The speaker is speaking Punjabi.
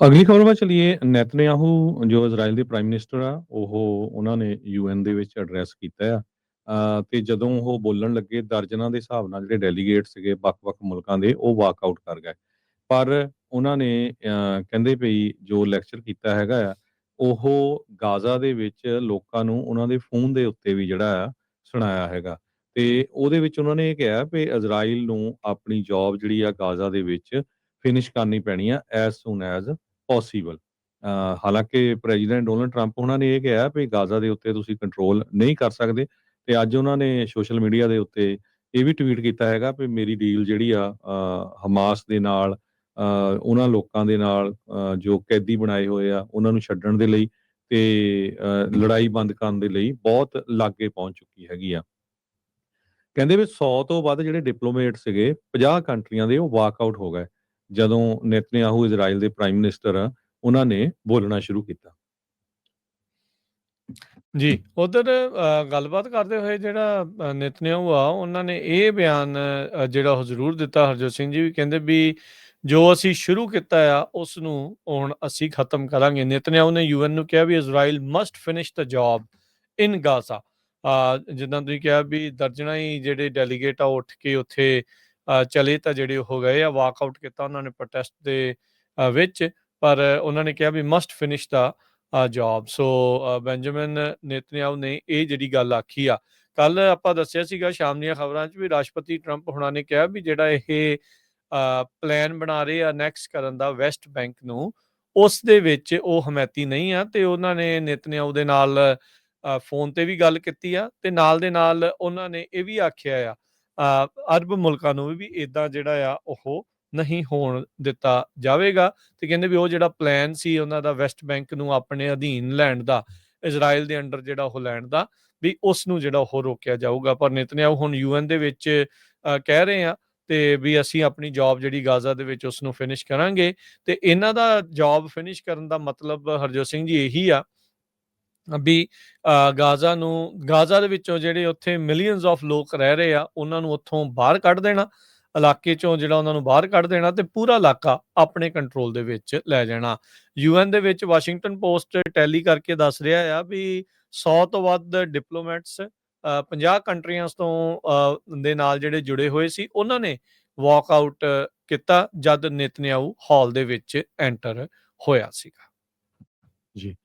ਅਗਲੀ ਖਬਰ ਵੱਲ ਚਲੀਏ। ਨੈਤਨਯਾਹੂ ਜੋ ਇਜ਼ਰਾਈਲ ਦੇ ਪ੍ਰਾਈਮ ਮਿਨਿਸਟਰ ਆ ਉਹ ਉਹਨਾਂ ਨੇ ਯੂਐਨ ਦੇ ਵਿੱਚ ਐਡਰੈਸ ਕੀਤਾ ਆ। ਅ, ਤੇ ਜਦੋਂ ਉਹ ਬੋਲਣ ਲੱਗੇ ਦਰਜਨਾਂ ਦੇ ਹਿਸਾਬ ਨਾਲ ਜਿਹੜੇ ਡੈਲੀਗੇਟ ਸੀਗੇ ਵੱਖ-ਵੱਖ ਮੁਲਕਾਂ ਦੇ ਉਹ ਵਾਕਆਊਟ ਕਰ ਗਏ। ਪਰ ਉਹਨਾਂ ਨੇ ਕਹਿੰਦੇ ਵੀ ਜੋ ਲੈਕਚਰ ਕੀਤਾ ਹੈਗਾ ਆ ਉਹ ਗਾਜ਼ਾ ਦੇ ਵਿੱਚ ਲੋਕਾਂ ਨੂੰ ਉਹਨਾਂ ਦੇ ਫੋਨ ਦੇ ਉੱਤੇ ਵੀ ਜਿਹੜਾ ਆ ਸੁਣਾਇਆ ਹੈਗਾ। ਤੇ ਉਹਦੇ ਵਿੱਚ ਉਹਨਾਂ ਨੇ ਇਹ ਕਿਹਾ ਵੀ ਇਜ਼ਰਾਈਲ ਨੂੰ ਆਪਣੀ ਜੌਬ ਜਿਹੜੀ ਆ ਗਾਜ਼ਾ ਦੇ ਵਿੱਚ ਫਿਨਿਸ਼ ਕਰਨੀ ਪੈਣੀ ਆ ਐਜ਼ ਸੂਨ ਐਜ਼ ਪੋਸੀਬਲ ਹਾਲਾਂਕਿ ਪ੍ਰੈਜ਼ੀਡੈਂਟ ਡੋਨਲਡ ਟਰੰਪ ਉਹਨਾਂ ਨੇ ਇਹ ਕਿਹਾ ਵੀ ਗਾਜ਼ਾ ਦੇ ਉੱਤੇ ਤੁਸੀਂ ਕੰਟਰੋਲ ਨਹੀਂ ਕਰ ਸਕਦੇ ਤੇ ਅੱਜ ਉਹਨਾਂ ਨੇ ਸੋਸ਼ਲ ਮੀਡੀਆ ਦੇ ਉੱਤੇ ਇਹ ਵੀ ਟਵੀਟ ਕੀਤਾ ਹੈਗਾ ਵੀ ਮੇਰੀ ਡੀਲ ਜਿਹੜੀ ਆ ਹਮਾਸ ਦੇ ਨਾਲ ਉਹਨਾਂ ਲੋਕਾਂ ਦੇ ਨਾਲ ਜੋ ਕੈਦੀ ਬਣਾਏ ਹੋਏ ਆ, ਉਹਨਾਂ ਨੂੰ ਛੱਡਣ ਦੇ ਲਈ ਤੇ ਲੜਾਈ ਬੰਦ ਕਰਨ ਦੇ ਲਈ ਬਹੁਤ ਲਾਗੇ ਪਹੁੰਚ ਚੁੱਕੀ ਹੈਗੀ ਆ। ਕਹਿੰਦੇ ਵੀ 100 ਤੋਂ ਵੱਧ ਜਿਹੜੇ ਡਿਪਲੋਮੇਟ ਸੀਗੇ 50 ਕੰਟਰੀਆਂ ਦੇ ਉਹ ਵਾਕ ਆਊਟ ਹੋ ਗਏ। ਜਦੋਂ ਨੇਤਨਯਾਹੂ ਇਜ਼ਰਾਈਲ ਦੇ ਪ੍ਰਾਈਮ ਮਿਨਿਸਟਰ ਆ ਉਹਨਾਂ ਨੇ ਬੋਲਣਾ ਸ਼ੁਰੂ ਕੀਤਾ। ਜੀ ਉਧਰ ਗੱਲਬਾਤ ਕਰਦੇ ਹੋਏ ਜਿਹੜਾ ਅ, ਆ ਉਹਨਾਂ ਨੇ ਇਹ ਬਿਆਨ ਜਿਹੜਾ ਉਹ ਜ਼ਰੂਰ ਦਿੱਤਾ ਹਰਜੋਤ ਸਿੰਘ ਜੀ ਵੀ ਕਹਿੰਦੇ ਵੀ ਜੋ ਅਸੀਂ ਸ਼ੁਰੂ ਕੀਤਾ ਆ ਉਸ ਨੂੰ ਹੁਣ ਅਸੀਂ ਖਤਮ ਕਰਾਂਗੇ। ਨੇਤਨਯਾਹੂ ਨੇ ਯੂਐਨ ਨੂੰ ਕਿਹਾ ਵੀ Israel must finish the job in Gaza. ਆ ਜਿੱਦਾਂ ਤੁਸੀਂ ਕਿਹਾ ਵੀ ਦਰਜਨਾਂ ਹੀ ਜਿਹੜੇ ਡੈਲੀਗੇਟ ਆ ਉੱਠ ਕੇ ਉੱਥੇ ਚਲੇ ਤਾਂ ਜਿਹੜੇ ਹੋ ਗਏ ਆ ਵਾਕ ਆਊਟ ਕੀਤਾ ਉਹਨਾਂ ਨੇ ਪ੍ਰੋਟੈਸਟ ਦੇ ਵਿੱਚ ਪਰ ਉਹਨਾਂ ਨੇ ਕਿਹਾ ਵੀ must finish the job so uh, Benjamin Netanyahu ਨੇ ਇਹ ਜਿਹੜੀ ਗੱਲ ਆਖੀ ਆ। ਕੱਲ ਆਪਾਂ ਦੱਸਿਆ ਸੀਗਾ ਸ਼ਾਮ ਦੀਆਂ ਖਬਰਾਂ 'ਚ ਵੀ ਰਾਸ਼ਟਰਪਤੀ ਟਰੰਪ ਹੁਣਾਂ ਨੇ ਕਿਹਾ ਵੀ ਜਿਹੜਾ ਇਹ ਪਲਾਨ ਬਣਾ ਰਹੇ ਆ ਨੈਕਸਟ ਕਰਨ ਦਾ ਵੈਸਟ ਬੈਂਕ ਨੂੰ ਉਸ ਦੇ ਵਿੱਚ ਉਹ ਹਮਾਇਤੀ ਨਹੀਂ ਆ ਤੇ ਉਹਨਾਂ ਨੇ ਨੇਤਨਯਾਹੂ ਦੇ ਨਾਲ ਫੋਨ ਤੇ ਵੀ ਗੱਲ ਕੀਤੀ ਆ ਤੇ ਨਾਲ ਦੇ ਨਾਲ ਉਹਨਾਂ ਨੇ ਇਹ ਵੀ ਆਖਿਆ ਆ ਅਰਬ ਮੁਲਕਾਂ ਨੂੰ ਵੀ ਇਦਾਂ ਜਿਹੜਾ ਆ ਉਹ ਨਹੀਂ ਹੋਣ ਦਿੱਤਾ ਜਾਵੇਗਾ ਤੇ ਕਹਿੰਦੇ ਵੀ ਉਹ ਜਿਹੜਾ ਪਲਾਨ ਸੀ ਉਹਨਾਂ ਦਾ ਵੈਸਟ ਬੈਂਕ ਨੂੰ ਆਪਣੇ ਅਧੀਨ ਲੈਣ ਦਾ ਇਜ਼ਰਾਈਲ ਦੇ ਅੰਡਰ ਜਿਹੜਾ ਉਹ ਲੈਣ ਦਾ, ਵੀ ਉਸ ਨੂੰ ਜਿਹੜਾ ਉਹ ਰੋਕਿਆ ਜਾਊਗਾ। ਪਰ ਨੇਤਨਯਾਹੂ ਹੁਣ ਯੂਐਨ ਦੇ ਵਿੱਚ ਕਹਿ ਰਹੇ ਆ ਤੇ ਵੀ ਅਸੀਂ ਆਪਣੀ ਜੌਬ ਜਿਹੜੀ ਗਾਜ਼ਾ ਦੇ ਵਿੱਚ ਉਸ ਨੂੰ ਫਿਨਿਸ਼ ਕਰਾਂਗੇ ਤੇ ਇਹਨਾਂ ਦਾ ਜੌਬ ਫਿਨਿਸ਼ ਕਰਨ ਦਾ ਮਤਲਬ ਹਰਜੋਤ ਸਿੰਘ ਜੀ ਇਹੀ ਆ ਵੀ ਗਾਜ਼ਾ ਨੂੰ, ਗਾਜ਼ਾ ਦੇ ਵਿੱਚੋਂ ਜਿਹੜੇ ਉੱਥੇ ਮਿਲੀਅਨਸ ਆਫ ਲੋਕ ਰਹਿ ਰਹੇ ਆ, ਉਹਨਾਂ ਨੂੰ ਉੱਥੋਂ ਬਾਹਰ ਕੱਢ ਦੇਣਾ, ਇਲਾਕੇ ਚੋਂ ਜਿਹੜਾ ਉਹਨਾਂ ਨੂੰ ਬਾਹਰ ਕੱਢ ਦੇਣਾ ਤੇ ਪੂਰਾ ਇਲਾਕਾ ਆਪਣੇ ਕੰਟਰੋਲ ਦੇ ਵਿੱਚ ਲੈ ਜਾਣਾ। ਯੂਐਨ ਦੇ ਵਿੱਚ ਵਾਸ਼ਿੰਗਟਨ ਪੋਸਟ ਟੈਲੀ ਕਰਕੇ ਦੱਸ ਰਿਹਾ ਆ ਵੀ 100 ਤੋਂ ਵੱਧ ਡਿਪਲੋਮੈਟਸ 50 ਕੰਟਰੀਆਂ ਤੋਂ ਦੇ ਨਾਲ ਜਿਹੜੇ ਜੁੜੇ ਹੋਏ ਸੀ, ਉਹਨਾਂ ਨੇ ਵਾਕ ਆਊਟ ਕੀਤਾ ਜਦ ਨੇਤਨਯਾਹੂ ਹਾਲ ਦੇ ਵਿੱਚ ਐਂਟਰ ਹੋਇਆ ਸੀਗਾ। ਜੀ।